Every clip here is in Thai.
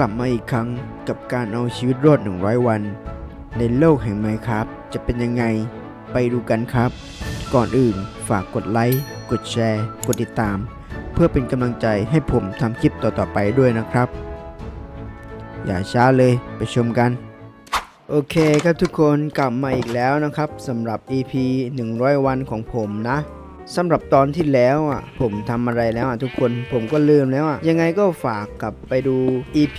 กลับมาอีกครั้งกับการเอาชีวิตรอด 100 วัน ในโลกแห่งไมครับ จะเป็นยังไง ไปดูกันครับ ก่อนอื่นฝากกดไลค์ กดแชร์ กดติดตาม เพื่อเป็นกำลังใจให้ผมทำคลิปต่อๆไปด้วยนะครับ อย่าช้าเลยไปชมกัน โอเคครับทุกคนกลับมาอีกแล้วนะครับสำหรับ EP 100 วันของผมนะ สำหรับตอนที่แล้วอะผมทำอะไรแล้วอะทุกคนผมก็ลืมแล้วอะยังไงก็ฝากกลับไปดู EP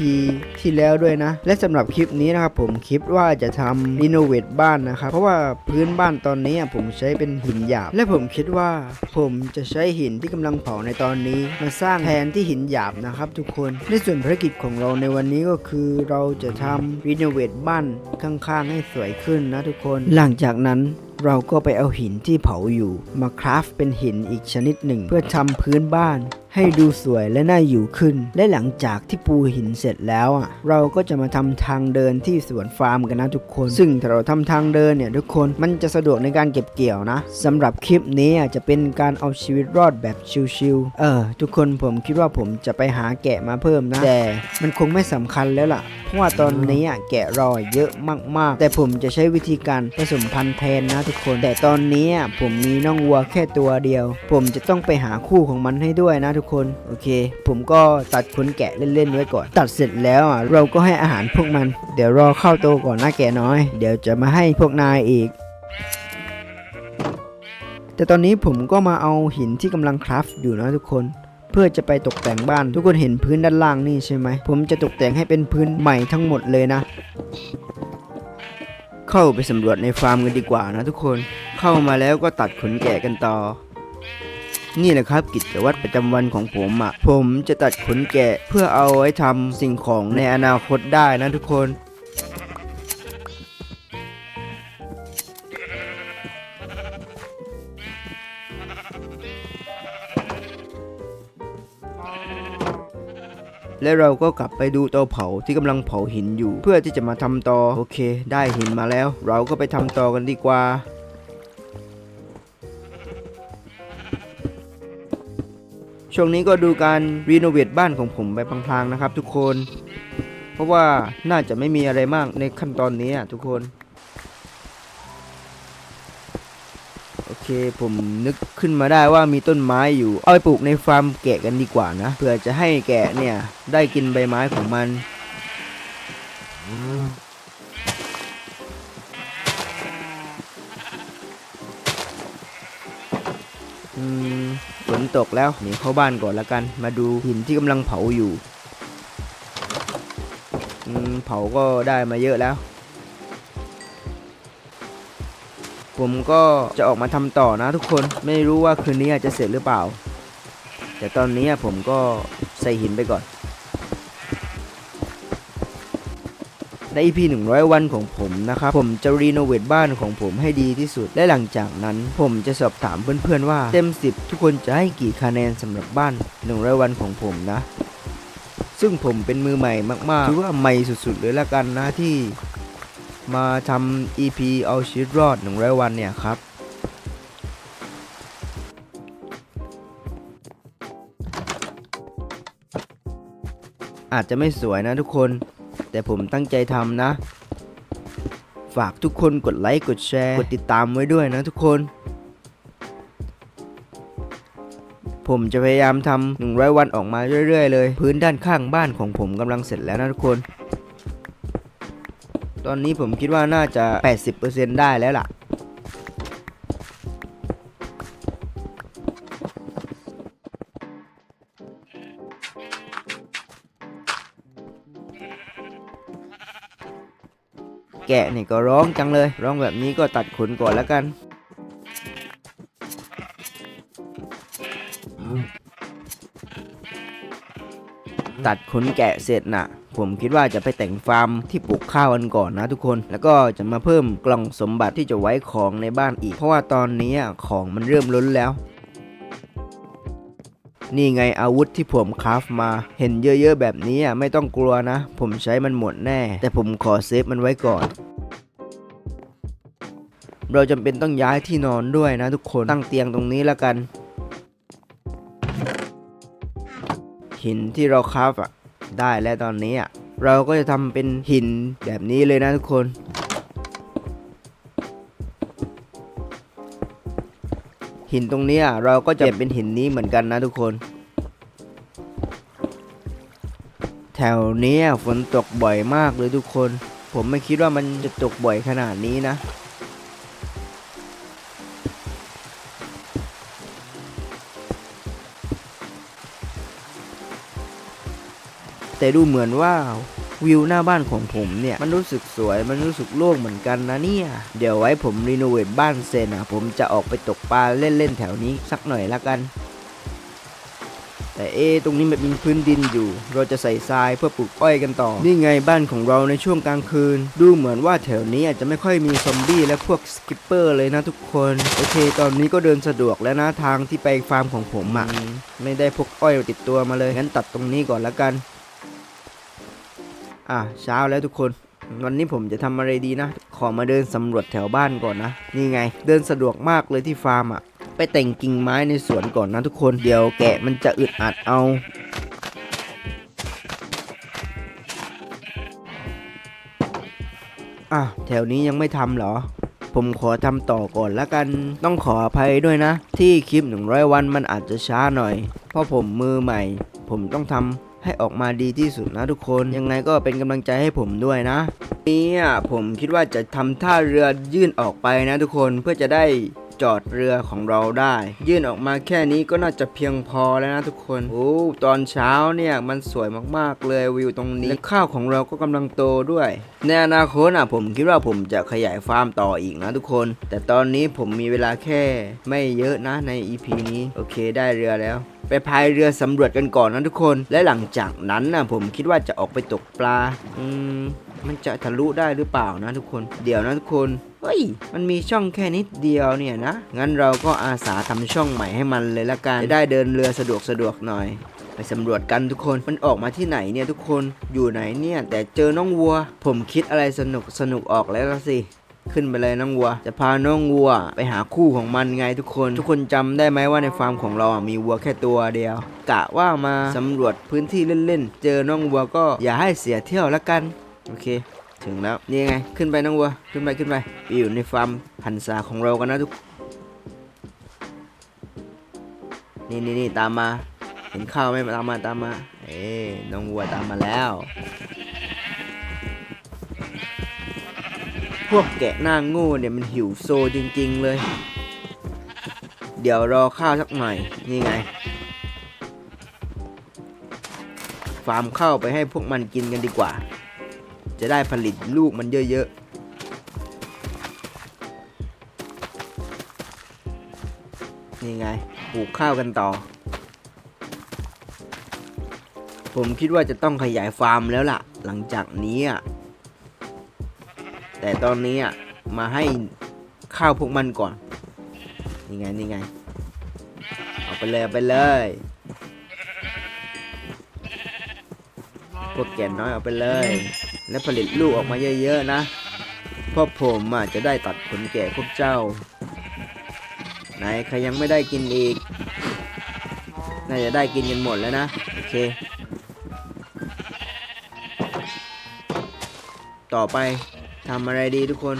ที่แล้วด้วยนะ และสำหรับคลิปนี้นะครับผมคิดว่าจะทำรีโนเวทบ้านนะครับเพราะว่าพื้นบ้านตอนนี้อะผมใช้เป็นหินหยาบ และผมคิดว่าผมจะใช้หินที่กำลังเผาในตอนนี้ มาสร้างแทนที่หินหยาบนะครับทุกคนในส่วนภารกิจของเราในวันนี้ก็คือเราจะทำรีโนเวทบ้านข้างๆให้สวยขึ้นนะทุกคน หลังจากนั้น เราก็ไปเอาหินที่เผาอยู่ มาคราฟเป็นหินอีกชนิดหนึ่ง เพื่อทำพื้นบ้าน ให้ดูสวยและน่าอยู่ขึ้น และหลังจากที่ปูหินเสร็จแล้วอะเราก็จะมาทำทางเดินที่สวนฟาร์มกันนะทุกคน ซึ่งถ้าเราทำทางเดินเนี่ยทุกคนมันจะสะดวกในการเก็บเกี่ยวนะสำหรับคลิปนี้อะจะเป็นการเอาชีวิตรอดแบบชิวๆเออ ทุกคนผมคิดว่าผมจะไปหาแกะมาเพิ่มนะแต่มันคงไม่สำคัญแล้วล่ะ ว่าตอนนี้อะแกะรอเยอะมากๆ แต่ผมจะใช้วิธีการผสมพันธุ์แทนนะทุกคน แต่ตอนนี้อะผมมีน้องวัวแค่ตัวเดียว ผมจะต้องไปหาคู่ของมันให้ด้วยนะทุกคน โอเค ผมก็ตัดขนแกะเล่นๆไว้ก่อน ตัดเสร็จแล้วอะเราก็ให้อาหารพวกมัน เดี๋ยวรอเข้าโตก่อนนะแกะน้อย เดี๋ยวจะมาให้พวกนายอีกแต่ตอนนี้ผมก็มาเอาหินที่กำลังคราฟอยู่นะทุกคน เพื่อจะไปตกแต่งบ้าน ทุกคนเห็นพื้นด้านล่างนี่ใช่ไหม ผมจะตกแต่งให้เป็นพื้นใหม่ทั้งหมดเลยนะ เข้าไปสำรวจในฟาร์มกันดีกว่านะทุกคน เข้ามาแล้วก็ตัดขนแกะกันต่อ นี่แหละครับกิจวัตรประจำวันของผมอะ่ะ ผมจะตัดขนแกะเพื่อเอาไว้ทำสิ่งของในอนาคตได้นะทุกคน และเราก็กลับไปดูเตาเผาที่กำลังเผาหินอยู่ เพื่อที่จะมาทำต่อโอเค ได้หินมาแล้ว เราก็ไปทำต่อกันดีกว่าช่วงนี้ก็ดูการรีโนเวทบ้านของผมไปพลางๆนะครับทุกคน เพราะว่าน่าจะไม่มีอะไรมากในขั้นตอนนี้ทุกคน เคผมนึกขึ้นมาได้ว่ามีต้นไม้อยู่ เอาไปปลูกในฟาร์มแกะกันดีกว่านะเพื่อจะให้แกะเนี่ยได้กินใบไม้ของมันอืมฝนตกแล้วหนีเข้าบ้านก่อนละกัน มาดูหินที่กำลังเผาอยู่อืมเผาก็ได้มาเยอะแล้ว ผมก็จะออกมาทำต่อนะทุกคนไม่รู้ว่าคืนนี้จะเสร็จหรือเปล่า แต่ตอนนี้ผมก็ใส่หินไปก่อน ใน EP 100 วันของผมนะครับผมจะรีโนเวทบ้านของผมให้ดีที่สุด และหลังจากนั้น ผมจะสอบถามเพื่อนๆว่าเต็ม 10 ทุกคนจะให้กี่คะแนนสำหรับบ้าน 100 วันของผมนะ ซึ่งผมเป็นมือใหม่มากๆถือว่าใหม่สุดๆเลยละกันนะที่ มาทำ EP เอาชีวิตรอด100วันเนี่ยครับ อาจจะไม่สวยนะทุกคน แต่ผมตั้งใจทำนะ ฝากทุกคนกดไลค์กดแชร์ กดติดตามไว้ด้วยนะทุกคน ผมจะพยายามทำ100 วันออกมาเรื่อย ๆ เลย พื้นด้านข้างบ้านของผมกำลังเสร็จแล้วนะทุกคน ตอนนี้ผมคิดว่าน่าจะ 80%ได้แล้วล่ะ แกะนี่ก็ร้องจังเลย ร้องแบบนี้ก็ตัดขนก่อนแล้วกันตัดขนแกะเสร็จน่ะ ผมคิดว่าจะไปแต่งฟาร์มที่ปลูกข้าวกันก่อนนะทุกคน แล้วก็จะมาเพิ่มกล่องสมบัติที่จะไว้ของในบ้านอีก เพราะว่าตอนนี้ของมันเริ่มล้นแล้ว นี่ไงอาวุธที่ผมคราฟมา เห็นเยอะๆแบบนี้อะไม่ต้องกลัวนะ ผมใช้มันหมดแน่ แต่ผมขอเซฟมันไว้ก่อนเราจำเป็นต้องย้ายที่นอนด้วยนะทุกคนตั้งเตียงตรงนี้แล้วกัน หินที่เราคราฟอะ ได้แล้วตอนนี้อะเราก็จะทำเป็นหินแบบนี้เลยนะทุกคน หินตรงนี้เราก็จะเป็นหินนี้เหมือนกันนะทุกคน แถวนี้ฝนตกบ่อยมากเลยทุกคน ผมไม่คิดว่ามันจะตกบ่อยขนาดนี้นะ แต่ดูเหมือนว่าวิวหน้าบ้านของผมเนี่ย มันรู้สึกสวยมันรู้สึกโล่งเหมือนกันนะเนี่ย เดี๋ยวไว้ผมรีโนเวทบ้านเสร็จนะผมจะออกไปตกปลาเล่นๆแถวนี้สักหน่อยละกัน แต่เอตรงนี้มันเป็นพื้นดินอยู่ เราจะใส่ทรายเพื่อปลูกอ้อยกันต่อ นี่ไงบ้านของเราในช่วงกลางคืน ดูเหมือนว่าแถวนี้อาจจะไม่ค่อยมีซอมบี้และพวกสกิปเปอร์เลยนะทุกคนโอเค ตอนนี้ก็เดินสะดวกแล้วนะทางที่ไปฟาร์มของผมอะ่ะไม่ได้พกอ้อยติดตัวมาเลยงั้นตัดตรงนี้ก่อนละกัน อะเช้าแล้วทุกคน วันนี้ผมจะทำอะไรดีนะ ขอมาเดินสำรวจแถวบ้านก่อนนะ นี่ไง เดินสะดวกมากเลยที่ฟาร์มอะ ไปแต่งกิ่งไม้ในสวนก่อนนะทุกคน เดี๋ยวแกะมันจะอึดอัดเอา อะแถวนี้ยังไม่ทำเหรอผมขอทำต่อก่อนละกัน ต้องขออภัยด้วยนะ ที่คลิป 100 วันมันอาจจะช้าหน่อย เพราะผมมือใหม่ ผมต้องทำ ให้ออกมาดีที่สุดนะทุกคนยังไงก็เป็นกำลังใจให้ผมด้วยนะ นี่ผมคิดว่าจะทำท่าเรือยื่นออกไปนะทุกคนเพื่อจะได้ จอดเรือของเราได้ ยื่นออกมาแค่นี้ก็น่าจะเพียงพอแล้วนะทุกคนโอ้ตอนเช้าเนี่ยมันสวยมากๆเลยวิวตรงนี้และข้าวของเราก็กำลังโตด้วย ในอนาคตอะผมคิดว่าผมจะขยายฟาร์มต่ออีกนะทุกคน แต่ตอนนี้ผมมีเวลาแค่ไม่เยอะนะใน EP นี้โอเคได้เรือแล้วไปพายเรือสำรวจกันก่อนนะทุกคน และหลังจากนั้นนะผมคิดว่าจะออกไปตกปลา อืม มันจะทะลุได้หรือเปล่านะทุกคน เดี๋ยวนะทุกคน เฮ้ย มันมีช่องแค่นิดเดียวเนี่ยนะ งั้นเราก็อาสาทำช่องใหม่ให้มันเลยละกัน จะได้เดินเรือสะดวกสะดวกหน่อย ไปสำรวจกันทุกคน มันออกมาที่ไหนเนี่ยทุกคน อยู่ไหนเนี่ย แต่เจอน้องวัว ผมคิดอะไรสนุกสนุกออกแล้วละสิขึ้นไปเลยน้องวัว จะพาน้องวัว ไปหาคู่ของมันไงทุกคน ทุกคนจำได้ไหมว่าในฟาร์มของเรามีวัวแค่ตัวเดียว กะว่ามาสำรวจพื้นที่เล่นๆ เจอน้องวัวก็อย่าให้เสียเที่ยวละกัน โอเค ถึงแล้ว นี่ไง ขึ้นไปน้องวัว ขึ้นไปขึ้นไปไปอยู่ในฟาร์มหันษาของเรากันนะทุก นี่นี่นี่ตามมา เห็นข้าวไหมตามมาตามมา เอ้น้องวัวตามมาแล้ว พวกแกะหน้าโง่เนี่ยมันหิวโซจริง ๆ เลย เดี๋ยวรอข้าวสักหน่อย นี่ไงฟาร์มข้าวไปให้พวกมันกินกันดีกว่า จะได้ผลิตลูกมันเยอะๆ นี่ไง ปลูกข้าวกันต่อ ผมคิดว่าจะต้องขยายฟาร์มแล้วล่ะ หลังจากนี้อะ แต่ตอนนี้อะ มาให้ข้าวพวกมันก่อน นี่ไง นี่ไง เอาไปเลยไปเลย พ วกแก่นน้อยเอาไปเลย และผลิตลูกออกมาเยอะๆนะเพราะผมอะจะได้ตัดผลแก่พวกเจ้า ไหนใครยังไม่ได้กินอีก น่าจะได้กินกันหมดแล้วนะ โอเค ต่อไปทำอะไรดีทุกคน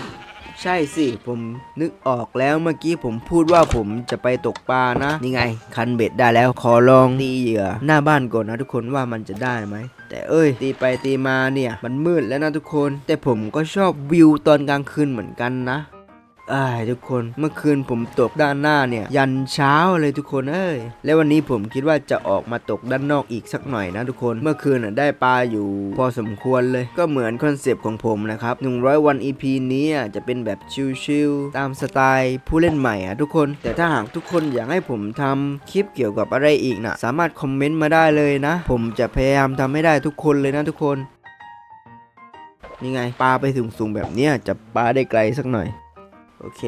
ใช่สิ ผมนึกออกแล้วเมื่อกี้ผมพูดว่าผมจะไปตกปลานะ นี่ไง คันเบ็ดได้แล้วขอลองตีเหยื่อ หน้าบ้านก่อนนะทุกคนว่ามันจะได้ไหม แต่เอ้ย ตีไปตีมาเนี่ย มันมืดแล้วนะทุกคน แต่ผมก็ชอบวิวตอนกลางคืนเหมือนกันนะ อ้ายทุกคนเมื่อคืนผมตกด้านหน้าเนี่ย ยันเช้าเลยทุกคนเอ้ยและวันนี้ผมคิดว่าจะออกมาตกด้านนอกอีกสักหน่อยนะทุกคนเมื่อคืนน่ะได้ปลาอยู่ พอสมควรเลยก็เหมือนคอนเซปต์ของผมนะครับ100 วัน EP นี้จะเป็นแบบชิลๆตามสไตล์ผู้เล่นใหม่อะทุกคน แต่ถ้าหากทุกคนอยากให้ผมทำคลิปเกี่ยวกับอะไรอีกนะสามารถคอมเมนต์มาได้เลยนะ ผมจะพยายามทำให้ได้ทุกคนเลยนะทุกคนนี่ไงปลาไปถึงสูงแบบนี้จะปลาได้ไกลสักหน่อย โอเค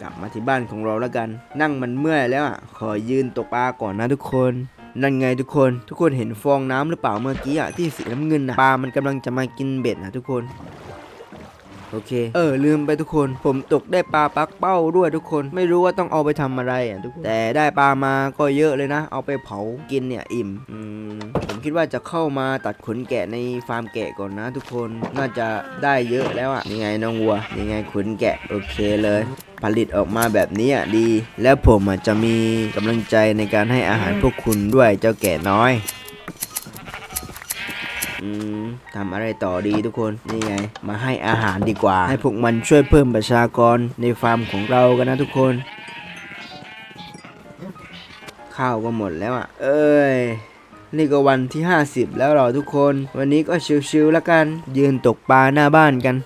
กลับมาที่บ้านของเราแล้วกัน นั่งมันเมื่อยแล้วอะ ขอยืนตกปลาก่อนนะทุกคนนั่นไงทุกคน ทุกคนเห็นฟองน้ำหรือเปล่าเมื่อกี้อะที่สีน้ำเงินอะปลา มันกำลังจะมากินเบ็ดนะทุกคน โอเค เออลืมไปทุกคน ผมตกได้ปลาปักเป้าด้วยทุกคน ไม่รู้ว่าต้องเอาไปทำอะไรอะทุกคน แต่ได้ปลามาก็เยอะเลยนะ เอาไปเผากินเนี่ยอิ่ม อืม คิดว่าจะเข้ามาตัดขนแกะในฟาร์มแกะก่อนนะ ทุกคนน่าจะได้เยอะแล้วอะนี่ไงน้องวัวนี่ไงขนแกะโอเคเลย ผลิตออกมาแบบนี้อะดี แล้วผมอะจะมีกำลังใจในการให้อาหารพวกคุณด้วยเจ้าแกะน้อยทำอะไรต่อดีทุกคนนี่ไง มาให้อาหารดีกว่า ให้พวกมันช่วยเพิ่มประชากรในฟาร์มของเรากันนะทุกคน ข้าวก็หมดแล้วอะ เอ้ย นี่ก็วันที่ 50 แล้วหรอทุกคน วันนี้ก็ชิวๆแล้วกัน ยืนตกปลาหน้าบ้านกัน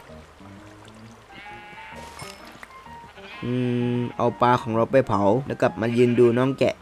อืม เอาปลาของเราไปเผา แล้วกลับมายืนดูน้องแกะ